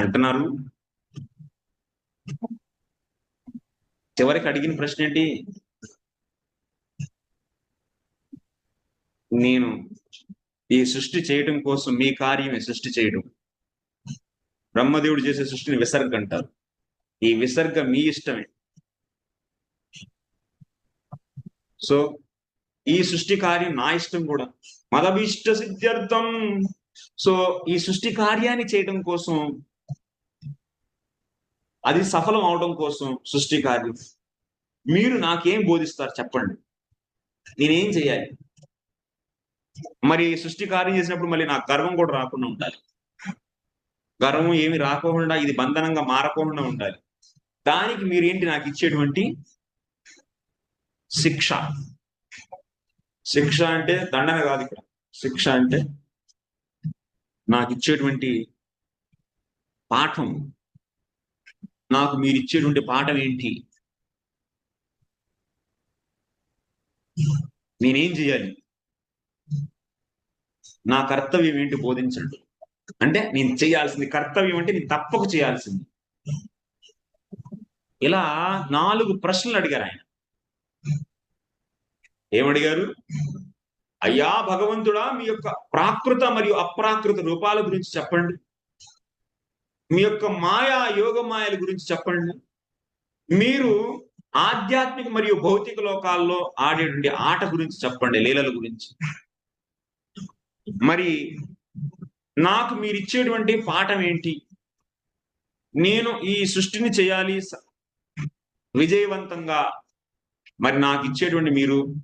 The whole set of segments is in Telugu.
అంటున్నారు. చివరికి అడిగిన ప్రశ్న ఏంటి? నేను ఈ సృష్టి చేయడం కోసం మీ కార్యమే సృష్టి చేయడం బ్రహ్మదేవుడు చేసే సృష్టిని విసర్గ అంటారు. ఈ విసర్గ మీ ఇష్టమే. సో ఈ సృష్టి కార్యం నా ఇష్టం కూడా. మదభీష్ట సిద్ధ్యర్థం. సో ఈ సృష్టి కార్యాన్ని చేయడం కోసం అది సఫలం అవడం కోసం సృష్టి కార్యం మీరు నాకేం బోధిస్తారు చెప్పండి. నేనేం చేయాలి? మరి సృష్టి కార్యం చేసినప్పుడు మళ్ళీ నాకు గర్వం కూడా రాకుండా ఉండాలి. గర్వం ఏమి రాకుండా ఇది బంధనంగా మారకుండా ఉండాలి. దానికి మీరేంటి నాకు ఇచ్చేటువంటి శిక్ష? శిక్ష అంటే దండన కాదు ఇక్కడ. శిక్ష అంటే నాకు ఇచ్చేటువంటి పాఠం. నాకు మీరు ఇచ్చేటువంటి పాఠం ఏంటి? నేనేం చేయాలి? నా కర్తవ్యం ఏంటి బోధించండి. అంటే నేను చేయాల్సింది కర్తవ్యం అంటే నేను తప్పక చేయాల్సింది. ఇలా నాలుగు ప్రశ్నలు అడిగారు ఆయన. ఏమడిగారు? అయ్యా భగవంతుడా మీ యొక్క ప్రాకృత మరియు అప్రాకృత రూపాల గురించి చెప్పండి. మీ యొక్క మాయా యోగ మాయల గురించి చెప్పండి. మీరు ఆధ్యాత్మిక మరియు భౌతిక లోకాల్లో ఆడేటువంటి ఆట గురించి చెప్పండి లీలల గురించి. మరి నాకు మీరు ఇచ్చేటువంటి పాఠం ఏంటి? నేను ఈ సృష్టిని చేయాలి విజయవంతంగా. మరి నాకు ఇచ్చేటువంటి మీరు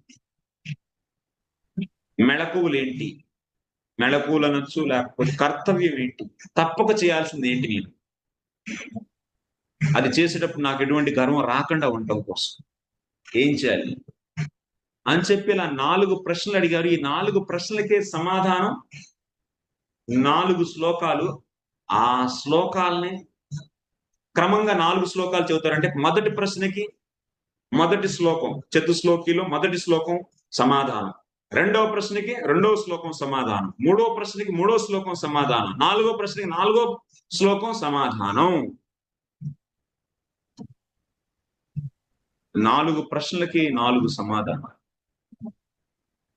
మెళకువలేంటి? మెళకువలు లేకపోతే కర్తవ్యం ఏంటి తప్పక చేయాల్సింది ఏంటి నేను అది చేసేటప్పుడు నాకు ఎటువంటి గర్వం రాకుండా ఉండటం కోసం. ఏం చేయాలి? అని చెప్పి ఇలా నాలుగు ప్రశ్నలు అడిగారు. ఈ నాలుగు ప్రశ్నలకే సమాధానం నాలుగు శ్లోకాలు. ఆ శ్లోకాలని క్రమంగా నాలుగు శ్లోకాలు చెబుతారంటే మొదటి ప్రశ్నకి మొదటి శ్లోకం చతుశ్లోకిలో మొదటి శ్లోకం సమాధానం. రెండవ ప్రశ్నకి రెండవ శ్లోకం సమాధానం. మూడవ ప్రశ్నకి మూడో శ్లోకం సమాధానం. నాలుగో ప్రశ్నకి నాలుగో శ్లోకం సమాధానం. నాలుగు ప్రశ్నలకి నాలుగు సమాధానం.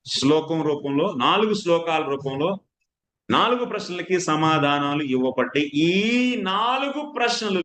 శ్లోకం రూపంలో నాలుగు శ్లోకాల రూపంలో నాలుగు ప్రశ్నలకి సమాధానాలు ఇవ్వబడ్డాయి. ఈ నాలుగు ప్రశ్నలు